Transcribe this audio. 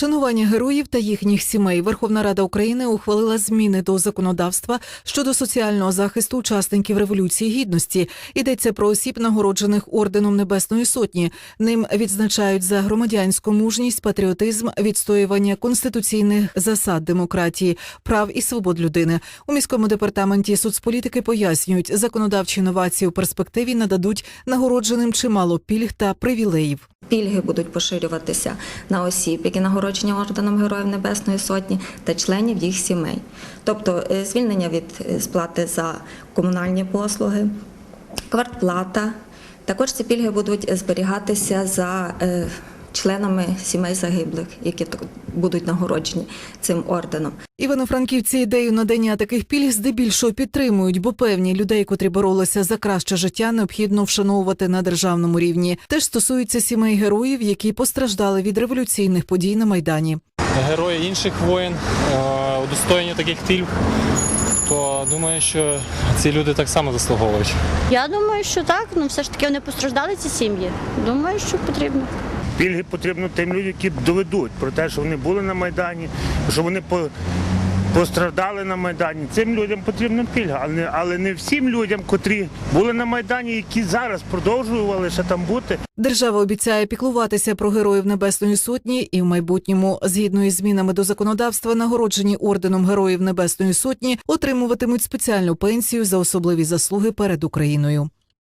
Вшанування героїв та їхніх сімей Верховна Рада України ухвалила зміни до законодавства щодо соціального захисту учасників революції гідності. Йдеться про осіб, нагороджених орденом Небесної Сотні. Ним відзначають за громадянську мужність, патріотизм, відстоювання конституційних засад демократії, прав і свобод людини. У міському департаменті соцполітики пояснюють, законодавчі новації у перспективі нададуть нагородженим чимало пільг та привілеїв. Пільги будуть поширюватися на осіб, які нагороджені орденом Героїв Небесної Сотні та членів їх сімей, тобто е, звільнення від е, сплати за комунальні послуги, квартплата. Також ці пільги будуть зберігатися за е, членами сімей загиблих, які так- будуть нагороджені цим орденом. Івано-франківці ідею надання таких пільг здебільшого підтримують, бо певні людей, котрі боролися за краще життя, необхідно вшановувати на державному рівні. Теж стосується сімей героїв, які постраждали від революційних подій на майдані. герої інших воєн, е, удостоєння таких пільг, то думаю, що ці люди так само заслуговують. Я думаю, що так. Ну все ж таки вони постраждали ці сім'ї. Думаю, що потрібно. Пільги потрібно тим людям, які доведуть про те, що вони були на Майдані, що вони по- постраждали на Майдані. Цим людям потрібна пільга, але не, але не всім людям, котрі були на Майдані, які зараз продовжували ще там бути. Держава обіцяє піклуватися про героїв Небесної Сотні і в майбутньому, згідно із змінами до законодавства, нагороджені орденом Героїв Небесної Сотні отримуватимуть спеціальну пенсію за особливі заслуги перед Україною.